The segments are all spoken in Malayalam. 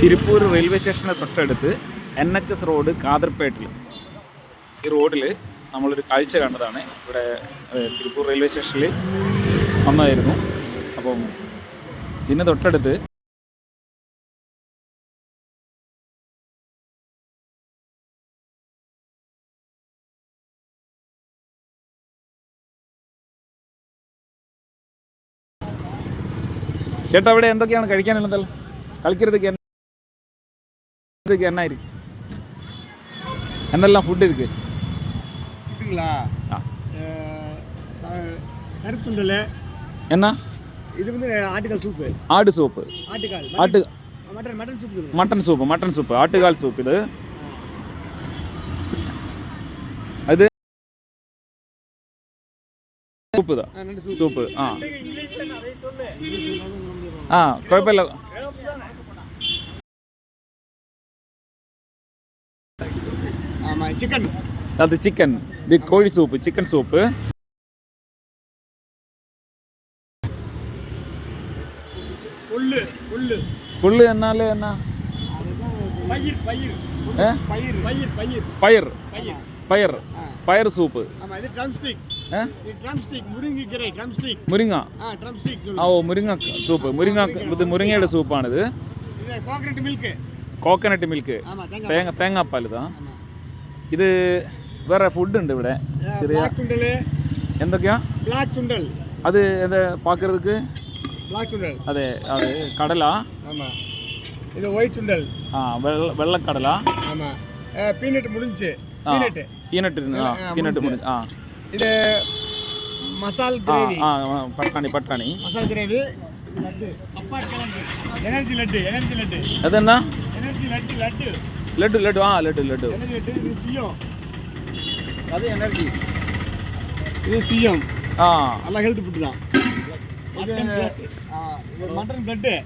തിരുപ്പൂർ റെയിൽവേ സ്റ്റേഷന് തൊട്ടടുത്ത് എൻ എച്ച് എസ് റോഡ് കാതർപേട്ടിൽ. ഈ റോഡിൽ നമ്മളൊരു കാഴ്ച കണ്ടതാണ്. ഇവിടെ തിരുപ്പൂർ റെയിൽവേ സ്റ്റേഷനിൽ വന്നതായിരുന്നു. അപ്പം ഇതിന് തൊട്ടടുത്ത് ചേട്ടാ അവിടെ എന്തൊക്കെയാണ് കഴിക്കാനുള്ളത്? കളിക്കരുത് என்ன இதுக்கு என்ன இருக்கு. என்னெல்லாம் ஃபுட் இருக்கு. இருக்குங்களா. கருப்புண்டல் என்ன? இது வந்து ஆட்டுக்கால் சூப்பு. ஆடு சூப்பு. ஆட்டுக்கால். ஆட்டு mutton mutton soup mutton soup mutton soup. ஆட்டுக்கால் சூப் இது. அது சூப்பு தான். சூப்பு. ஆ. ஆ குழப்பமில்ல ஆமாம் சிக்கன் அது சிக்கன் இது கோழி சூப்பு சிக்கன் சூப்பு புல்லு என்னால என்ன? பயிர் பயிர். பயிர் பயிர் பயிர். பயிர். பயிர். பயிர். சூப்பு முருங்கா ஓ முருங்கா சூப்பு முருங்கா இது முருங்கையோட சூப்பானது தேங்காய் பால். தான். ഇതാ ஆமாம் ഇത് വേറെ ഫുഡ് ഉണ്ട് ഇവിടെ ചെറിയ பிளாக் சுண்டல் എന്തൊക്കെയാ பிளாக் சுண்டல் അത് ഇത് பார்க்கறதுக்கு பிளாக் சுண்டல் അതെ അത് കടല ஆமாம் இது ஒயிட் சுண்டல் ആ വെള്ള വെള്ളക്കടല ஆமாம் பீனட் முடிஞ்சுச்சு ആ பீனட் പീനട്ട് ആ ആ, പീനട്ട് മുറിച്ച്. ആ இது மசால் ആ கிரேவி ആ ആ, പട്ടാണി പട്ടാണി மசால் gravy laddu energy laddu energy laddu അതെന്നാ எனர்ஜி லட்டு லட்டு ലഡു ലഡു ആ ലഡു ലഡു എനർജി ആ ഹെൽത്ത് ബ്ലഡ്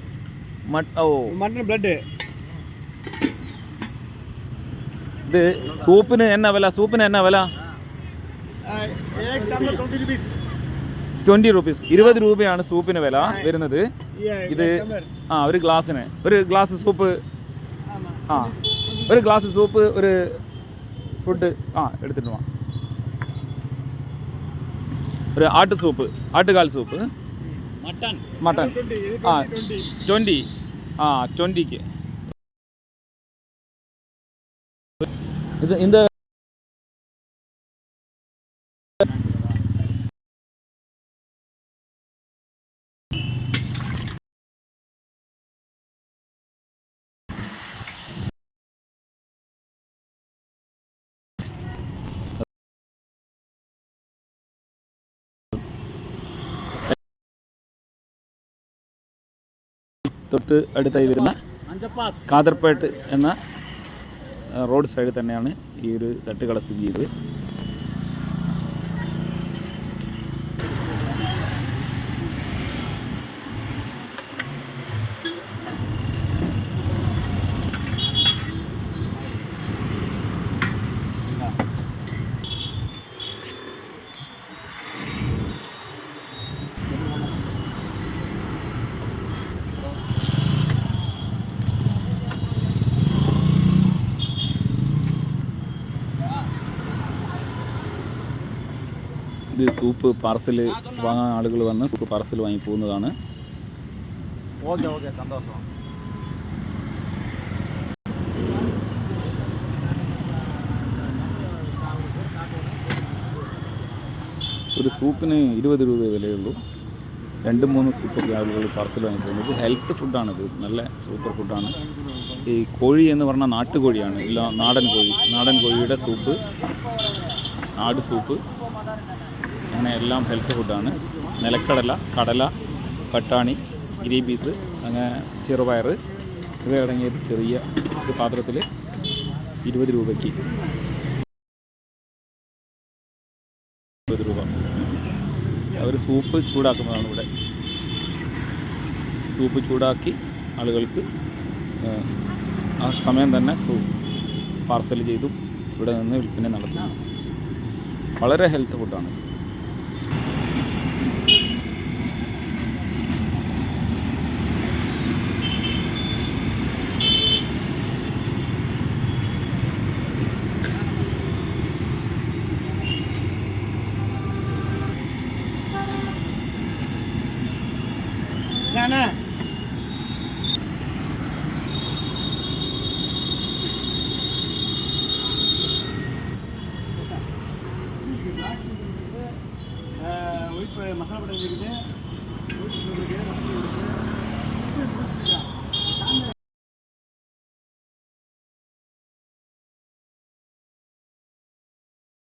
ബ്ലഡ് ഇത് സൂപ്പിന് എന്നാ വില സൂപ്പിന് എന്നാ വില ട്വന്റി റുപ്പീസ് ഇരുപത് രൂപയാണ് സൂപ്പിന് വില വരുന്നത് ഇത് ആ ഒരു ഗ്ലാസ്സിന് ഒരു ഗ്ലാസ് സൂപ്പ് ആ ஒரு கிளாஸ் சோப்பு ஒரு ஃபுட்டு ஆ எடுத்துகிட்டு வான் ஒரு ஆட்டு சோப்பு ஆட்டுக்கால் சோப்பு. மட்டன். மட்டன். ஆ டுவெண்ட்டி ஆ டுவெண்ட்டிக்கு இது இந்த തൊട്ട് അടുത്തായി വരുന്ന കാതർപ്പേട്ട് എന്ന റോഡ് സൈഡിൽ തന്നെയാണ് ഈ ഒരു തട്ടുകള സ്ഥിതി ചെയ്തത്. ഇത് സൂപ്പ് പാർസൽ വാങ്ങാൻ ആളുകൾ വന്ന് സൂപ്പ് പാർസൽ വാങ്ങി പോകുന്നതാണ്. ഓക്കെ ഓക്കെ സന്തോഷം. ഒരു സൂപ്പിന് ഇരുപത് രൂപ വിലയുള്ളൂ. രണ്ട് മൂന്ന് സൂപ്പൊക്കെ ആളുകൾ പാർസൽ വാങ്ങി പോകുന്നത് ഹെൽത്ത് ഫുഡാണിത് നല്ല സൂപ്പർ ഫുഡാണ്. ഈ കോഴി എന്ന് പറഞ്ഞാൽ നാട്ടുകോഴിയാണ്. ഇല്ല നാടൻ കോഴി. നാടൻ കോഴിയുടെ സൂപ്പ്. നാട് സൂപ്പ്. അങ്ങനെ എല്ലാം ഹെൽത്ത് ഫുഡാണ് നിലക്കടല കടല പട്ടാണി ഗ്രീൻ പീസ് അങ്ങനെ ചെറുപയർ ഇവയടങ്ങിയത് ചെറിയ ഒരു പാത്രത്തിൽ ഇരുപത് രൂപയ്ക്ക്. ഇരുപത് രൂപ. അവർ സൂപ്പ് ചൂടാക്കുന്നതാണ് ഇവിടെ. സൂപ്പ് ചൂടാക്കി ആളുകൾക്ക് ആ, സമയം തന്നെ പാർസൽ ചെയ്തു ഇവിടെ നിന്ന് വിൽപ്പന നടത്തുന്നു വളരെ ഹെൽത്ത് ഫുഡാണ്